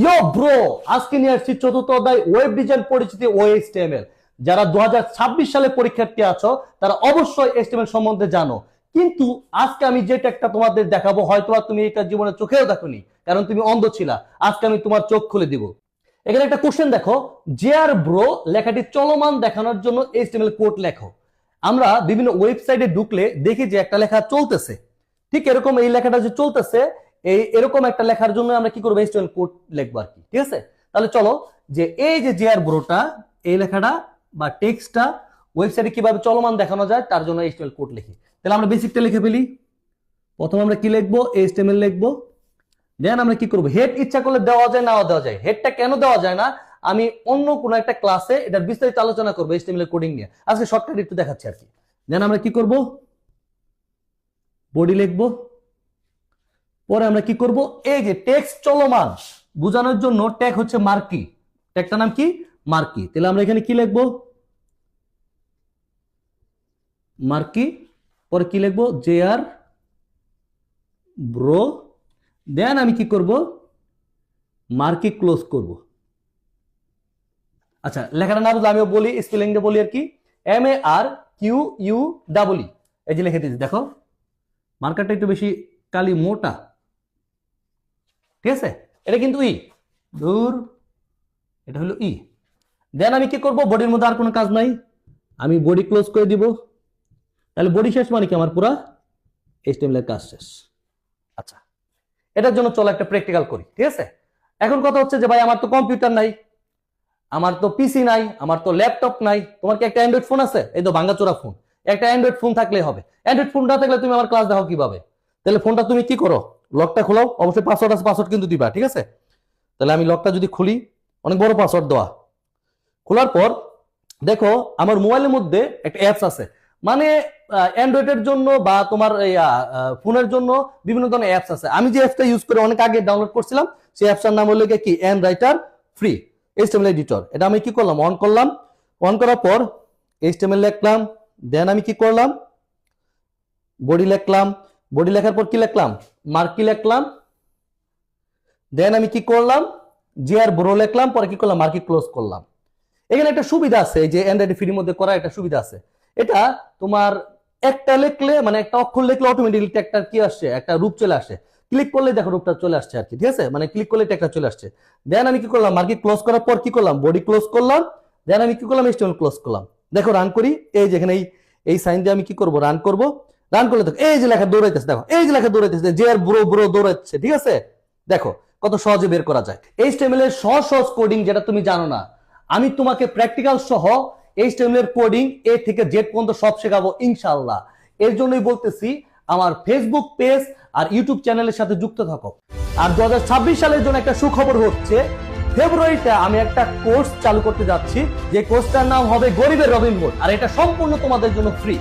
ইয়ো bro আজকে নিয়ে আসছি চতুর্থ অধ্যায় ওয়েব ডিজাইন পরিচিতি ওএসটিএমএল যারা দু সালে পরীক্ষার্থী আছো, তারা অবশ্যই এসটিএমএল সম্বন্ধে জানো। কিন্তু আজকে আমি যে একটা তোমাদের দেখাবো হয়তো তুমি এটা জীবনে চোখেও দেখোনি, কারণ তুমি অন্ধ ছিলা। আজকে আমি তোমার চোখ খুলে দিব। এখানে একটা কোশ্চেন দেখো। যে আর ব্রো লেখাটি চলমান দেখানোর জন্য এইচটিএমএল কোড লেখো। আমরা বিভিন্ন ওয়েবসাইটে ঢুকলে দেখি যে একটা লেখা চলতেছে। ঠিক এরকম এই লেখাটা যে চলতেছে এই এরকম একটা লেখার জন্য আমরা কি করব এইচটিএমএল কোড লিখব আর কি, ঠিক আছে? তাহলে চলো যে এই যে যে আর ব্রোটা এই লেখাটা বা টেক্সটটা ওয়েবসাইটে কীভাবে চলমান দেখানো যায়, তার জন্য এইচটিএমএল কোড লিখি। তাহলে আমরা বেসিকটা লিখে ফেলি। প্রথম আমরা কি লিখব? এইচটিএমএল লিখব। দেন আমরা কি করব? হেড ইচ্ছা করলে দেওয়া যায়, নাও দেওয়া যায়। হেডটা কেন দেওয়া যায় না? আমি অন্য কোনো একটা ক্লাসে এটার বিস্তারিত আলোচনা করব এইচটিএমএল কোডিং নিয়ে। আজকে শর্টকাট একটু দেখাচ্ছি আর কি। দেন আমরা কি করব? বডি লিখব। পরে আমরা কি করব? এই যে টেক্সট চলমান, বোঝানোর জন্য ট্যাগ হচ্ছে মার্কি ট্যাগটার নাম কি? মার্কি তাহলে আমরা এখানে কি লিখব? মার্কি পরে কি লিখব? জে আর ব্রো দেন আমি কি করব? মার্কি ক্লোজ করব। আচ্ছা লেখাটা না বুঝলে আমিও বলি স্পেলিংটা বলি আর কি। M A R Q U double এই যে লিখে দিয়েছি, দেখো। মার্কারটা একটু বেশি কালি মোটা। ঠিক আছে? এটা কিন্তু ই। দূর এটা হলো ই। দেন আমি কি করব? বডির মধ্যে আর কোনো কাজ নাই। আমি বডি ক্লোজ করে দিব। তাহলে বডি শেষ মানে কি আমার পুরা এইচটিএমএল এর কাজ শেষ। আচ্ছা। এটার জন্য চলো একটা প্র্যাকটিক্যাল করি, ঠিক আছে? এখন কথা হচ্ছে যে ভাই, আমার তো কম্পিউটার নাই, আমার তো পিসি নাই, আমার তো ল্যাপটপ নাই। তোমার কি একটা অ্যান্ড্রয়েড ফোন আছে? এই তো ভাঙ্গাচোরা ফোন একটা অ্যান্ড্রয়েড ফোন থাকলে হবে। অ্যান্ড্রয়েড ফোন না থাকলে তুমি আমার ক্লাস দেখো কীভাবে? তাহলে ফোনটা তুমি কি করো? লকটা খোলাও, অবশ্যই পাসওয়ার্ড আছে পাসওয়ার্ড কিন্তু দিবা, ঠিক আছে? তাহলে আমি লকটা যদি খুলি, অনেক বড় পাসওয়ার্ড দেওয়া। খোলার পর, দেখো, আমার মোবাইলের মধ্যে একটা অ্যাপস আছে। মানে অ্যান্ড্রয়েডের জন্য বা তোমার ফোনের জন্য বিভিন্ন ধরনের অ্যাপস আছে। আমি যে অ্যাপসটা ইউজ করে অনেক আগে ডাউনলোড করছিলাম, সেই অ্যাপসটার নাম হলো কি? N writer free HTML editor এটা আমি কি করলাম? অন করলাম। অন করার পর এইচটিএমএল লিখলাম দেন আমি কি করলাম? বডি লিখলাম। বডি লেখার পর কি লিখলাম? মার্কি লিখলাম। দেন আমি কি করলাম? জি আর ব্রো লিখলাম, পরে কি করলাম? মার্কি ক্লোজ করলাম। এখানে একটা সুবিধা আছে যে অ্যান্ড্রয়েড ফ্রির মধ্যে করা একটা সুবিধা আছে। এটা তোমার একটা লিখলে মানে একটা অক্ষর লিখলে অটোমেটিকলি একটা কি আসছে? একটা রূপ চলে আসে। ক্লিক করলে দেখো রূপটা চলে আসছে আর কি, ঠিক আছে? মানে ক্লিক করলে একটা চলে আসছে। দেন আমি কি করলাম? মার্কি ক্লোজ করার পর কি করলাম? বডি ক্লোজ করলাম। দেন আমি কি করলাম? স্টোন ক্লোজ করলাম। দেখো রান করি। এই যেখানে এই সাইন দিয়ে আমি কি করব? রান করব। রান করলে দেখো এই যে লেখা দৌড়াইতেছে, দেখো, এই যে লেখা দৌড়াইতেছে, যে আর ব্রো ব্রো দৌড়াচ্ছে, ঠিক আছে? দেখো, কত সহজে বের করা যায়। এইচটিএমএল এর সহজ সহজ কোডিং যেটা তুমি জানো না, আমি তোমাকে প্র্যাকটিক্যাল সহ এইচটিএমএল এর কোডিং এ থেকে জেড পর্যন্ত সব শেখাবো, ইনশাআল্লাহ। এর জন্যই বলতেছি, আমার ফেসবুক পেজ আর ইউটিউব চ্যানেলের সাথে যুক্ত থাকো। আর দু হাজার ছাব্বিশ সালের জন্য একটা সুখবর হচ্ছে, ফেব্রুয়ারিতে আমি একটা কোর্স চালু করতে যাচ্ছি, যে কোর্সটার নাম হবে গরিবের রবিন হুড আর এটা সম্পূর্ণ তোমাদের জন্য ফ্রি